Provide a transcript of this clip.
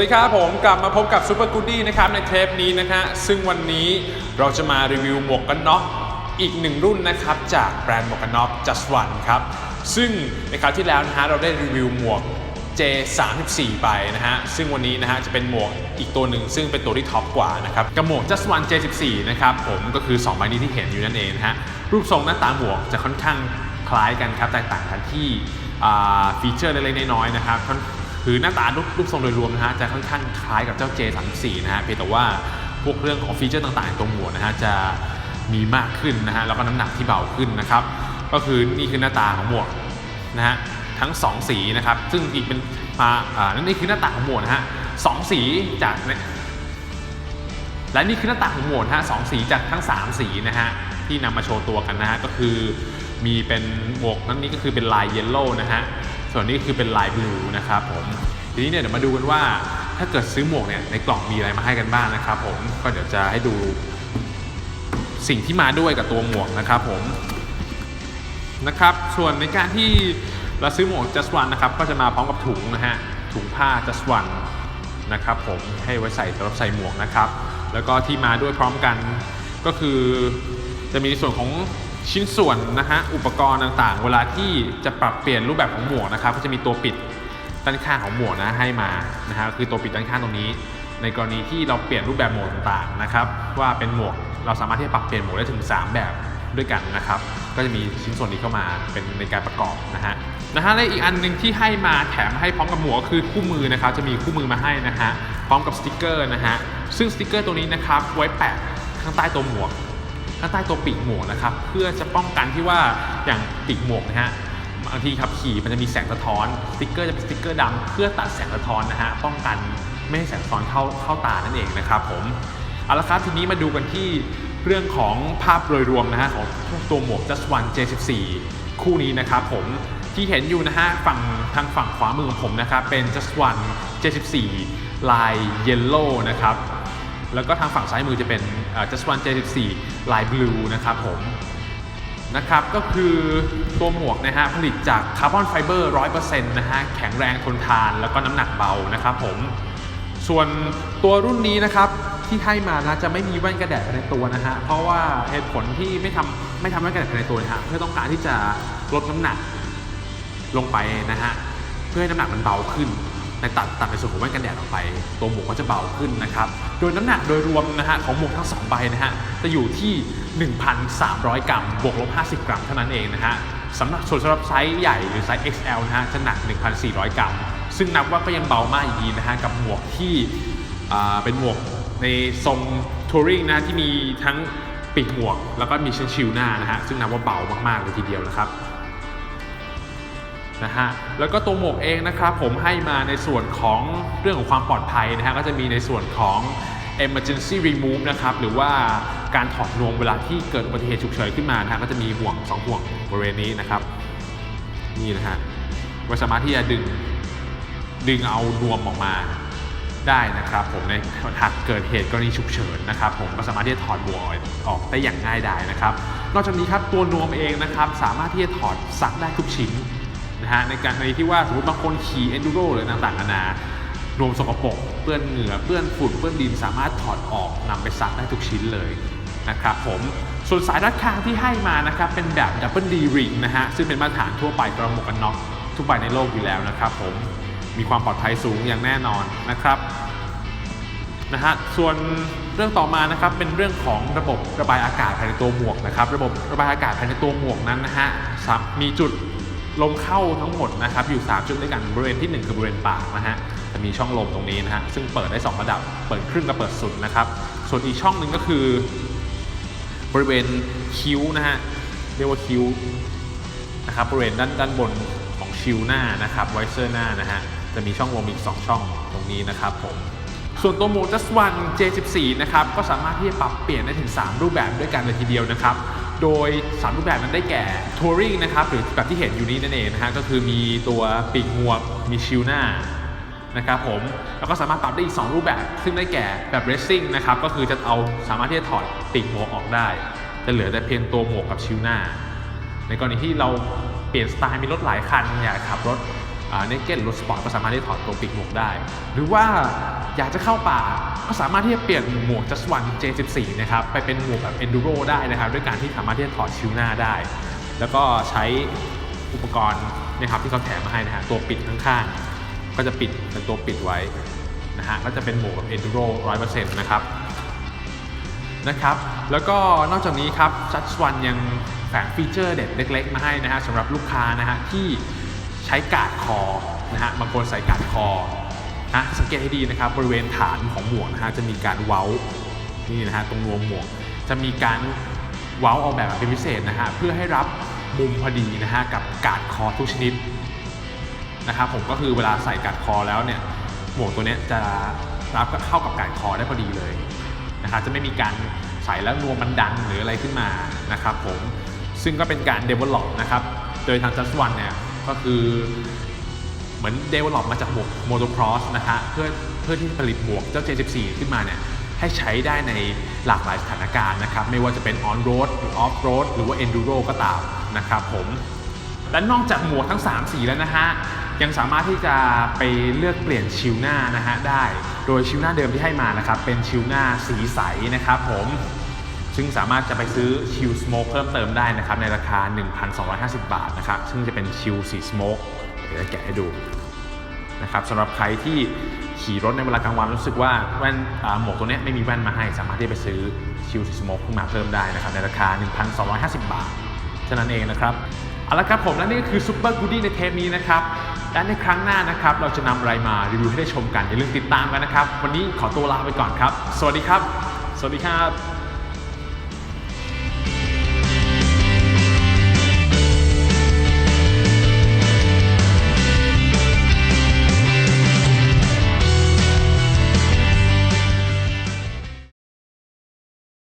วัสดีครับผมกลับมาพบกับซูเปอร์กูดี้นะครับในเทปนี้นะฮะซึ่งวันนี้เราจะมารีวิวหมวกกันน็อกอีกหนึ่งรุ่นนะครับจากแบรนด์หมวกกันน็อก just one ครับซึ่งในคราวที่แล้วนะฮะเราได้รีวิวหมวก J34 ไปนะฮะซึ่งวันนี้นะฮะจะเป็นหมวกอีกตัวหนึ่งซึ่งเป็นตัวที่ท็อปกว่านะครับกับหมวก just one J14 นะครับผมก็คือ2ใบนี้ที่เห็นอยู่นั่นเองนะฮะรูปทรงหน้าตาหมวกจะค่อนข้างคล้ายกันครับแตกต่างกันที่ฟีเจอร์เล็กๆน้อยๆนะครับ คือหน้าตารูปทรงโดยรวมนะฮะจะค่อนข้างคล้ายกับเจ้า J34 นะฮะเพียงแต่ว่าพวกเรื่องของฟีเจอร์ต่างๆตัวหมวกนะฮะจะมีมากขึ้นนะฮะแล้วก็น้ำหนักที่เบาขึ้นนะครับ ก็คือนี่คือหน้าตาของหมวกนะฮะทั้ง 2 สีนะครับ ซึ่งอีกเป็นมาอ่านี่คือหน้าตาของหมวกนะฮะสองสีจากและนี่คือหน้าตาของหมวกนะฮะสองสีจากทั้ง 3 สีนะฮะที่นำมาโชว์ตัวกันนะฮะก็คือมีเป็นหมวกนั่นนี่ก็คือเป็นลายเยลโล่นะฮะ ส่วนนี้คือเป็นลายบลูนะครับผมทีนี้เนี่ยเดี๋ยวมาดูกันว่าถ้าเกิดซื้อหมวกเนี่ยในกล่องมีอะไรมาให้กันบ้างนะครับผมก็เดี๋ยวจะให้ดูสิ่งที่มาด้วยกับตัวหมวกนะครับผมนะครับส่วนในการที่เราซื้อหมวก just one นะครับก็จะมาพร้อมกับถุงนะฮะถุงผ้า just one นะครับผมให้ไว้ใส่สำหรับใส่หมวกนะครับ แล้วก็ที่มาด้วยพร้อมกันก็คือจะมีส่วนของ ชิ้นส่วนนะฮะอุปกรณ์ต่างๆ เวลาที่จะปรับเปลี่ยนรูปแบบของหมวกนะครับก็จะมีตัวปิดด้านข้างของหมวกนะให้มานะฮะคือตัวปิดด้านข้างตรงนี้ ในกรณีที่เราเปลี่ยนรูปแบบหมวกต่างๆนะครับว่าเป็นหมวกเราสามารถที่จะปรับเปลี่ยนหมวกได้ถึง 3 แบบด้วยกันนะครับ ก็จะมีชิ้นส่วนนี้เข้ามาเป็นในการประกอบนะฮะนะฮะและอีกอันหนึ่งที่ให้มาแถมให้พร้อมกับหมวกก็คือคู่มือนะครับจะมีคู่มือมาให้นะฮะพร้อมกับสติกเกอร์นะฮะซึ่งสติกเกอร์ตัวนี้นะครับไว้แปะข้างใต้ตัวหมวก ข้างใต้ตัวปีกหมวกนะครับ เพื่อจะป้องกันที่ว่าอย่างปีกหมวกนะฮะบางทีขับขี่มันจะมีแสงสะท้อนสติกเกอร์จะเป็นสติกเกอร์ดำเพื่อตัดแสงสะท้อนนะฮะป้องกันไม่ให้แสงสะท้อนเข้าเข้าตานั่นเองนะครับผมเอาละครับทีนี้มาดูกันที่เรื่องของภาพโดยรวมนะฮะของตัวหมวก just one J14 คู่นี้นะครับผมที่เห็นอยู่นะฮะฝั่งทางฝั่งขวามือของผมนะครับเป็น just one J14 ลาย yellow นะครับ แล้วก็ทางฝั่งซ้ายมือจะเป็น just one J14 ลาย blue นะครับผมนะครับก็คือตัวหมวกนะฮะผลิตจากคาร์บอนไฟเบอร์100%นะฮะแข็งแรงทนทานแล้วก็น้ำหนักเบานะครับผมส่วนตัวรุ่นนี้นะครับที่ให้มานะจะไม่มีแว่นกระแดดในตัวนะฮะเพราะว่าเหตุผลที่ไม่ทำไม่ทำแว่นกระแดดในตัวนะฮะเพื่อต้องการที่จะลดน้ำหนักลงไปนะฮะเพื่อให้น้ำหนักมันเบาขึ้น ในตัดตัดในส่วนของแว่นกันแดดออกไป ตัวหมวกก็จะเบาขึ้นนะครับ โดยน้ำหนักโดยรวมนะฮะของหมวกทั้งสองใบนะฮะจะอยู่ที่ 1,300 กรัม บวกลบ50 กรัมเท่านั้นเองนะฮะสำหรับส่วนสำหรับไซส์ใหญ่หรือไซส์ XL นะฮะจะหนัก 1,400 กรัม ซึ่งนับว่าก็ยังเบามากอยู่ดีนะฮะกับหมวกที่อ่าเป็นหมวกในทรงทัวริงนะฮะที่มีทั้งปีกหมวก แล้วก็มีเชั้นชิวหน้านะฮะซึ่งนับว่าเบามากๆเลยทีเดียวนะครับ นะฮะแล้วก็ตัวหมวกเองนะครับผมให้มาในส่วนของเรื่องของความปลอดภัยนะฮะก็จะมีในส่วนของ emergency remove นะครับหรือว่าการถอดนวมเวลาที่เกิดอุบัติเหตุฉุกเฉินขึ้นมานะฮะก็จะมีห่วง 2 ห่วงบริเวณนี้นะครับนี่นะฮะไว้สามารถที่จะดึงดึงเอานวมออกมาได้นะครับผมในหากเกิดเหตุกรณีฉุกเฉินนะครับผมก็สามารถที่จะถอดหมวกออกได้อย่างง่ายดายนะครับ นอกจากนี้ครับตัวนวมเองนะครับสามารถที่จะถอดซักได้ทุกชิ้น นะฮะในการในที่ว่าสมมติบางคนขี่ enduro หรือต่างๆนานารวมสกปรกเปื้อนเหงื่อเปื้อนฝุ่นเปื้อนดินสามารถถอดออกนำไปซักได้ทุกชิ้นเลยนะครับผมส่วนสายรัดคางที่ให้มานะครับเป็นแบบ Double D Ring นะฮะซึ่งเป็นมาตรฐานทั่วไปสำหรับหมวกกันน็อกทุกใบในโลกอยู่แล้วนะครับผมมีความปลอดภัยสูงอย่างแน่นอนนะครับนะฮะส่วนเรื่องต่อมานะครับเป็นเรื่องของระบบระบายอากาศภายในตัวหมวกนะครับ ระบบระบายอากาศภายในตัวหมวกนั้นนะฮะมีจุด ลมเข้าทั้งหมดนะครับอยู่ 3 จุดด้วยกันบริเวณที่ 1 คือบริเวณปากนะฮะจะมีช่องลมตรงนี้นะฮะซึ่งเปิดได้ 2 ระดับ เปิดครึ่งกับเปิดสุดนะครับ ส่วนอีกช่องหนึ่งก็คือ บริเวณคิ้วนะฮะเรียกว่าคิ้วนะครับบริเวณด้านด้านบนของชิลหน้านะครับไวเซอร์หน้านะฮะจะมีช่องลมอีก 2 ช่องตรงนี้นะครับผมส่วนตัวโม just one J14 นะครับก็สามารถที่จะปรับเปลี่ยนได้ถึง 3 รูปแบบด้วยกันเลยทีเดียวนะครับ โดย 3 รูปแบบนั้นได้แก่ Touring นะครับหรือแบบที่เห็นอยู่นี้นั่นเองนะฮะก็คือมีตัวปีกหมวกมีชิลหน้านะครับผมแล้วก็สามารถปรับได้อีก 2 รูปแบบ ซึ่งได้แก่แบบ racing นะครับก็คือจะเอาสามารถที่จะถอดปีกหมวกออกได้ จะเหลือแต่เพียงตัวหมวกกับชิลหน้า ในกรณีที่เราเปลี่ยนสไตล์มีรถหลายคันอยากขับรถ เนเก็ตรถสปอร์ตก็สามารถที่จะถอดตัวปีกหมวกได้ หรือว่าอยากจะเข้าป่าก็สามารถที่จะเปลี่ยนหมวก Just One J14 นะครับไปเป็นหมวกแบบ Enduro ได้นะครับด้วยการที่สามารถที่จะถอดชิวหน้าได้ แล้วก็ใช้อุปกรณ์นะครับที่เขาแถมมาให้นะฮะตัวปิดข้างๆ ก็จะปิดเป็นตัวปิดไว้นะฮะก็จะเป็นหมวกแบบ Enduro 100%นะครับนะครับ แล้วก็นอกจากนี้ครับ Just One ยังแฝงฟีเจอร์เด็ดเล็ก ๆ มาให้นะฮะสำหรับลูกค้านะฮะที่ ช้การ์ดคอนะฮะบางคนใส่การ์ดคอนะสังเกตให้ดีนะครับบริเวณฐานของหมวกนะฮะจะมีการเว้านี่นะฮะตรงนวมหมวก จะมีการเว้าออกแบบเป็นพิเศษนะฮะเพื่อให้รับมุมพอดีนะฮะกับการ์ดคอทุกชนิดนะครับผมก็คือเวลาใส่กัดคอแล้วเนี่ยหมวกตัวเนี้ยจะรับเข้ากับกัดคอได้พอดีเลยนะครับจะไม่มีการใส่แล้วนวมมันดันหรืออะไรขึ้นมานะครับผมซึ่งก็เป็นการ develop นะครับโดยทาง Just One เนี่ย ก็คือเหมือน develop มาจากหมวก motocross นะฮะเพื่อเพื่อที่ผลิตหมวกเจ้า J14 ขึ้นมาเนี่ยให้ใช้ได้ในหลากหลายสถานการณ์นะครับ ไม่ว่าจะเป็น on road หรือ off road หรือว่า enduro ก็ตามนะครับผม และนอกจากหมวกทั้ง 3 สีแล้วนะฮะ ยังสามารถที่จะไปเลือกเปลี่ยนชิวหน้านะฮะได้ โดยชิวหน้าเดิมที่ให้มานะครับ เป็นชิวหน้าสีใสนะครับผม ซึ่งสามารถจะไปซื้อชิวสโมกเพิ่มเติมได้นะครับ ในราคา 1,250 บาทนะครับ ซึ่งจะเป็นชิวสีสโมกเดี๋ยวจะแกะให้ดูนะครับสำหรับใครที่ขี่รถในเวลากลางวันรู้สึกว่าแว่นหมวกตัวนี้ไม่มีแว่นมาให้ สามารถที่ไปซื้อชิวสโมกขึ้นมาเพิ่มได้นะครับ ในราคา 1,250 บาทเท่านั้นเองนะครับเอาละครับผมและนี่ก็คือซูเปอร์กูดี้ในเทปนี้นะครับและในครั้งหน้านะครับ เราจะนำอะไรมารีวิวให้ได้ชมกันอย่าลืมติดตามกันนะครับ วันนี้ขอตัวลาไปก่อนครับ สวัสดีครับ สวัสดีครับ